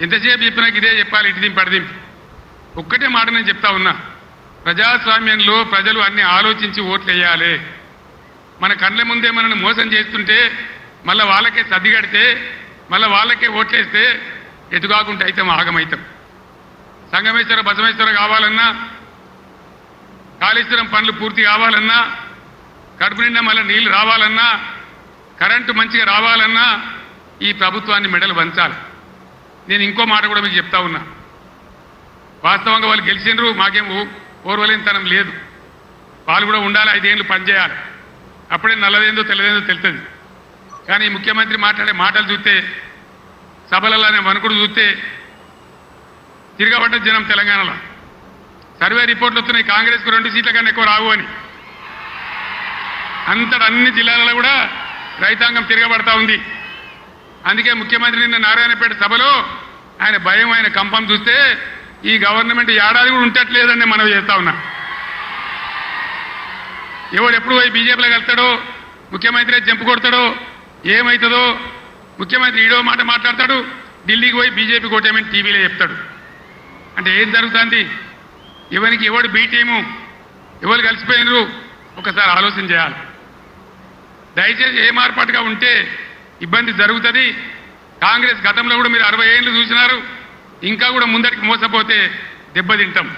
ఎంతసేపు చెప్పినా ఇదే చెప్పాలి ఇటు దింపి అటు ఒక్కటే మాట నేను చెప్తా ఉన్నా. ప్రజాస్వామ్యంలో ప్రజలు అన్ని ఆలోచించి ఓట్లు వేయాలి మన కళ్ళ ముందే మనల్ని మోసం చేస్తుంటే మళ్ళీ వాళ్ళకే సర్దిగడితే మళ్ళీ వాళ్ళకే ఓట్లేస్తే ఎటుకాకుండా అయితే ఆగమైతాం. సంగమేశ్వర బసమేశ్వర కావాలన్నా కాళేశ్వరం పనులు పూర్తి కావాలన్నా కడుపు నిండా మళ్ళీ నీళ్ళు రావాలన్నా కరెంటు మంచిగా రావాలన్నా ఈ ప్రభుత్వాన్ని మెడలు వంచాలి. నేను ఇంకో మాట కూడా మీకు చెప్తా ఉన్నా. వాస్తవంగా వాళ్ళు గెలిచినరు మాకేం ఓ- ఓర్వలేనితనం లేదు. వాళ్ళు కూడా ఉండాలి ఐదేళ్ళు పనిచేయాలి అప్పుడే నల్లదేందో తెల్లదేందో తెలుస్తుంది. కానీ ముఖ్యమంత్రి మాట్లాడే మాటలు చూస్తే సభలలోనే వణుకుడు చూస్తే తిరగబడ్డ జనం తెలంగాణలో. సర్వే రిపోర్ట్లు వస్తున్నాయి కాంగ్రెస్కు రెండు సీట్ల కన్నా ఎక్కువ రావు అని. అంతటా అన్ని జిల్లాలలో కూడా రైతాంగం తిరగబడతా ఉంది. అందుకే ముఖ్యమంత్రి నిన్న నారాయణపేట సభలో ఆయన భయం ఆయన కంపం చూస్తే ఈ గవర్నమెంట్ ఏడాది కూడా ఉండట్లేదని మనం చేస్తా ఉన్నా. ఎవడు ఎప్పుడు పోయి బీజేపీలో వెళ్తాడో ముఖ్యమంత్రి జంపు కొడతాడో ఏమవుతుందో ముఖ్యమంత్రి ఈడో మాట మాట్లాడతాడు ఢిల్లీకి పోయి బీజేపీ కొట్టేమని టీవీలో చెప్తాడు. అంటే ఏం జరుగుతుంది? ఎవరికి ఎవడు బీటీము ఎవరు కలిసిపోయినరు? ఒకసారి ఆలోచన చేయాలి. దయచేసి ఏ మార్పాటుగా ఉంటే ఇబ్బంది జరుగుతుంది. కాంగ్రెస్ గతంలో కూడా మీరు అరవై ఏళ్ళు చూసినారు. ఇంకా కూడా ముందరికి మోసపోతే దెబ్బతింటాం.